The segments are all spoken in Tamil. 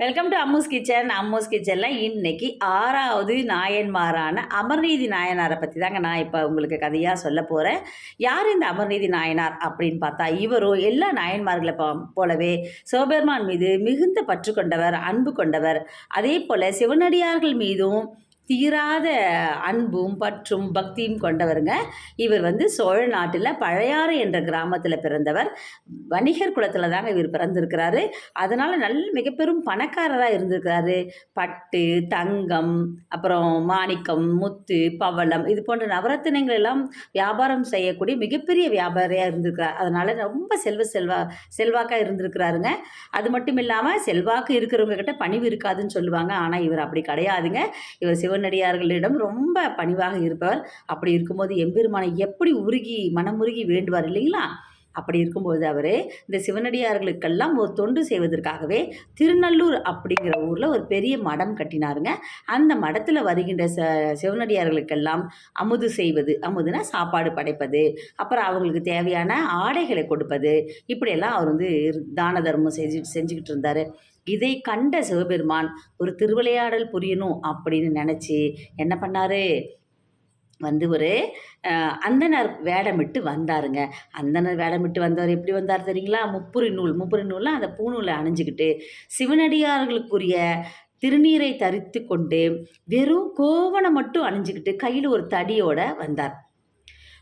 Welcome to Ammu's kitchen Ammu's கிச்சனில் இன்னைக்கு ஆறாவது நாயன்மாரான அமர்நீதி நாயனாரை பற்றி தாங்க நான் இப்போ உங்களுக்கு கதையாக சொல்ல போகிறேன் யார் இந்த அமர்நீதி நாயனார் அப்படின்னு பார்த்தா இவரும் எல்லா நாயன்மார்களை போ போலவே சிவபெருமான் மீது மிகுந்த பற்று கொண்டவர் அன்பு கொண்டவர். அதே போல் சிவனடியார்கள் மீதும் தீராத அன்பும் பற்றும் பக்தியும் கொண்டவருங்க. இவர் வந்து சோழ நாட்டில் பழையாறு என்ற கிராமத்தில் பிறந்தவர். வணிகர் குலத்தில் தாங்க இவர் பிறந்திருக்கிறாரு. அதனால் நல்ல மிக பெரும் பணக்காரராக இருந்திருக்கிறாரு. பட்டு தங்கம் அப்புறம் மாணிக்கம் முத்து பவளம் இது போன்ற நவரத்தினங்கள் எல்லாம் வியாபாரம் செய்யக்கூடிய மிகப்பெரிய வியாபாரியாக இருந்திருக்கிறார். அதனால் ரொம்ப செல்வ செல்வா செல்வாக்காக இருந்திருக்கிறாருங்க. அது மட்டும் இல்லாமல் செல்வாக்கு இருக்கிறவங்க கிட்ட பணிவு இருக்காதுன்னு சொல்லுவாங்க. ஆனால் இவர் அப்படி கிடையாதுங்க. இவர் சிவனடியார்களிடம் ரொம்ப பணிவாக இருப்பவர். அப்படி இருக்கும்போது எம்பெருமானை எப்படி உருகி மனமுருகி வேண்டுவார் இல்லைங்களா? அப்படி இருக்கும்போது அவர் இந்த சிவனடியார்களுக்கெல்லாம் ஒரு தொண்டு செய்வதற்காகவே திருநல்லூர் அப்படிங்கிற ஊரில் ஒரு பெரிய மடம் கட்டினாருங்க. அந்த மடத்தில் வருகின்ற ச சிவனடியார்களுக்கெல்லாம் அமுது செய்வது அமுதுனா சாப்பாடு படைப்பது அப்புறம் அவங்களுக்கு தேவையான ஆடைகளை கொடுப்பது இப்படியெல்லாம் அவர் வந்து தான தர்மம் செஞ்சு செஞ்சுக்கிட்டு இருந்தார். இதை கண்ட சிவபெருமான் ஒரு திருவிளையாடல் புரியணும் அப்படின்னு நினச்சி என்ன பண்ணார்? வந்து ஒரு அந்தனர் வேடமிட்டு வந்தாருங்க. அந்தனர் வேடமிட்டு வந்தவர் எப்படி வந்தார் தெரியுங்களா? முப்புரி நூல். முப்புரி நூலில் அந்த பூநூலை அணிஞ்சுக்கிட்டு சிவனடியார்களுக்குரிய திருநீரை தரித்து கொண்டு வெறும் கோவணம் மட்டும் அணிஞ்சுக்கிட்டு கையில் ஒரு தடியோட வந்தார்.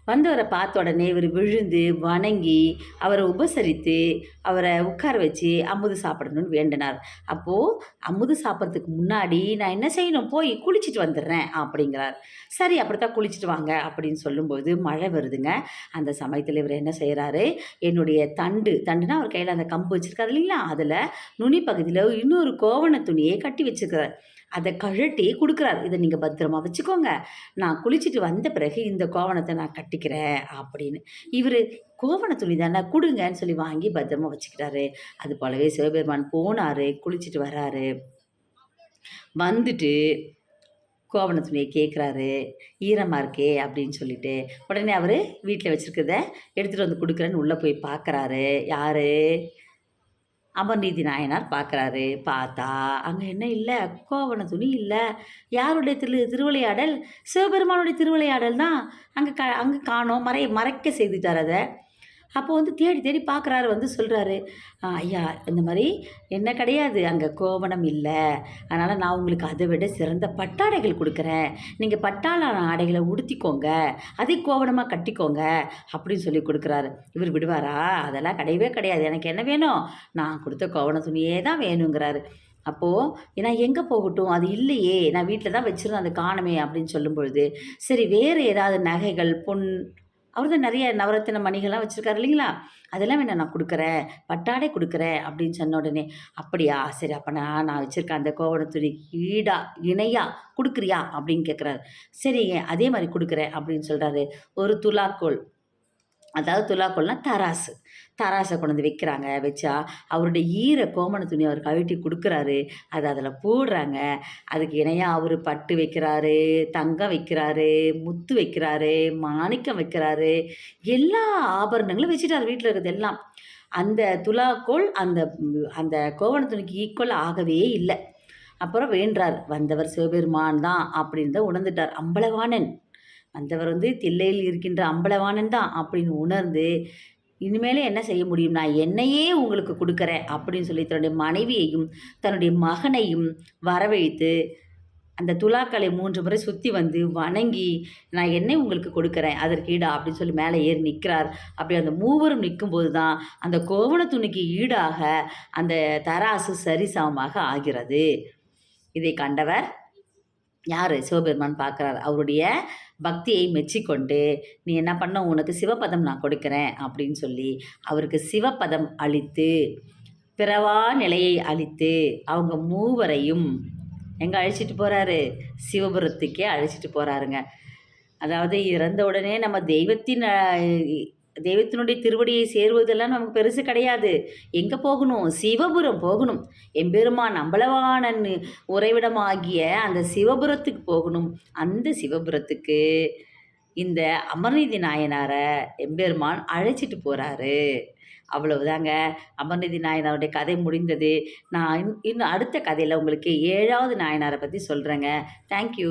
வந்தவரை பார்த்த உடனே இவர் விழுந்து வணங்கி அவரை உபசரித்து அவரை உட்கார வச்சு அமுது சாப்பிடணும்னு வேண்டினார். அப்போது அமுது சாப்பிட்றதுக்கு முன்னாடி நான் என்ன செய்யணும்? போய் குளிச்சுட்டு வந்துடுறேன் அப்படிங்கிறார். சரி அப்படித்தான் குளிச்சுட்டு வாங்க அப்படின்னு சொல்லும்போது மழை வருதுங்க. அந்த சமயத்தில் இவர் என்ன செய்கிறாரு என்னுடைய தண்டு தண்டுனா அவர் கையில் அந்த கம்பு வச்சுருக்காரு இல்லைங்களா? அதில் நுனி பகுதியில் இன்னொரு கோவண துணியை கட்டி வச்சுருக்கிறார். அதை கழட்டி கொடுக்குறாரு. இதை நீங்கள் பத்திரமா வச்சுக்கோங்க. நான் குளிச்சுட்டு வந்த பிறகு இந்த கோவணத்தை நான் கட்டிக்கிறேன் அப்படின்னு. இவர் கோவண துணி தானே கொடுங்கன்னு சொல்லி வாங்கி பத்திரமா வச்சுக்கிட்டாரு அது போலவே சிவபெருமான் போனார் குளிச்சுட்டு வராரு. வந்துட்டு கோவண துணியை கேட்குறாரு ஈரமாக இருக்கே அப்படின்னு சொல்லிட்டு உடனே அவர் வீட்டில் வச்சுருக்கிறத எடுத்துகிட்டு வந்து கொடுக்குறேன்னு உள்ளே போய் பார்க்குறாரு யார்? அமர்நீதி நாயனார் பார்க்குறாரு. பார்த்தா அங்கே என்ன இல்லை? கோவண துணி இல்லை. யாருடைய திரு திருவிளையாடல்? சிவபெருமானுடைய திருவிளையாடல் தான் அங்கே க அங்கே காணோம். மறை மறைக்க செய்துட்டார் அதை. அப்போ வந்து தேடி தேடி பார்க்குறாரு வந்து சொல்கிறாரு ஐயா இந்த மாதிரி என்ன கிடையாது. அங்கே கோவணம் இல்லை. அதனால் நான் உங்களுக்கு அதை விட சிறந்த பட்டாடைகள் கொடுக்குறேன். நீங்கள் பட்டாளான ஆடைகளை உடுத்திக்கோங்க. அதை கோவணமாக கட்டிக்கோங்க. அப்படின்னு சொல்லி கொடுக்குறாரு. இவர் விடுவாரா? அதெல்லாம் கிடையவே கிடையாது. எனக்கு என்ன வேணும்? நான் கொடுத்த கோவண துணியே தான் வேணுங்கிறாரு. அப்போது நான் எங்கே போகட்டும்? அது இல்லையே. நான் வீட்டில் தான் வச்சுருந்தேன். அது காணுமே. அப்படின்னு சொல்லும் பொழுது சரி வேறு ஏதாவது நகைகள் பொன் அவர் தான் நிறைய நவரத்தின மணிகள்லாம் வச்சுருக்காரு இல்லைங்களா? அதெல்லாம் வேணா நான் கொடுக்குறேன். பட்டாடை கொடுக்குறேன். அப்படின்னு சொன்ன உடனே அப்படியா? சரி அப்போ நான் நான் வச்சுருக்கேன் அந்த கோவணத்துணி ஈடா இணையா கொடுக்குறியா? அப்படின்னு கேட்குறாரு சரிங்க அதே மாதிரி கொடுக்குறேன். அப்படின்னு சொல்கிறாரு ஒரு துலாக்கோள் அதாவது துலாக்கோல்னால் தராசு. தராசை கொண்டு வந்து வைக்கிறாங்க வச்சா அவருடைய ஈர கோமண துணி அவர் கவிட்டி கொடுக்குறாரு அது அதில் போடுறாங்க. அதுக்கு இணையாக அவர் பட்டு வைக்கிறாரு தங்கம் வைக்கிறாரு முத்து வைக்கிறாரு மாணிக்கம் வைக்கிறாரு. எல்லா ஆபரணங்களும் வச்சுட்டார் வீட்டில் இருக்கிறது எல்லாம். அந்த துலாக்கோள் அந்த அந்த கோவண துணிக்கு ஈக்குவல் ஆகவே இல்லை. அப்புறம் வேண்டார் வந்தவர் சிவபெருமான் தான் அப்படின்னு தான் உணர்ந்துட்டார் அம்பலவாணன். வந்தவர் வந்து தில்லையில் இருக்கின்ற அம்பலவாணன் தான் அப்படின்னு உணர்ந்து இனிமேலே என்ன செய்ய முடியும் நான் என்னையே உங்களுக்கு கொடுக்குறேன் அப்படின்னு சொல்லி தன்னுடைய மனைவியையும் தன்னுடைய மகனையும் வரவழைத்து அந்த துலாக்களை மூன்று முறை சுற்றி வந்து வணங்கி நான் என்னை உங்களுக்கு கொடுக்குறேன் அதற்கு ஈடா அப்படின்னு சொல்லி மேலே ஏறி நிற்கிறார் அப்படி அந்த மூவரும் நிற்கும்போது தான் அந்த கோவண துணிக்கு ஈடாக அந்த தராசு சரிசமமாக ஆகிறது. இதை கண்டவர் யார்? சிவபெருமான் பார்க்குறாரு அவருடைய பக்தியை மெச்சிக்கொண்டு நீ என்ன பண்ண? உனக்கு சிவபதம் நான் கொடுக்குறேன் அப்படின்னு சொல்லி அவருக்கு சிவபதம் அளித்து பிறவா நிலையை அளித்து அவங்க மூவரையும் எங்கே அழைச்சிட்டு போகிறாரு சிவபுரத்துக்கே அழைச்சிட்டு போகிறாருங்க அதாவது இறந்த உடனே நம்ம தெய்வத்தின் தெய்வத்தினுடைய திருவடியை சேருவதெல்லாம் நமக்கு பெருசு கிடையாது. எங்கே போகணும்? சிவபுரம் போகணும். எம்பெருமான் அம்பலவாணன் உறைவிடமாகிய அந்த சிவபுரத்துக்கு போகணும். அந்த சிவபுரத்துக்கு இந்த அமர்நீதி நாயனாரை எம்பெருமான் அழைச்சிட்டு போகிறாரு அவ்வளவுதாங்க. அமர்நீதி நாயனாருடைய கதை முடிந்தது. நான் இன் இன்னும் அடுத்த கதையில் உங்களுக்கு ஏழாவது நாயனாரை பற்றி சொல்கிறேங்க தேங்க்யூ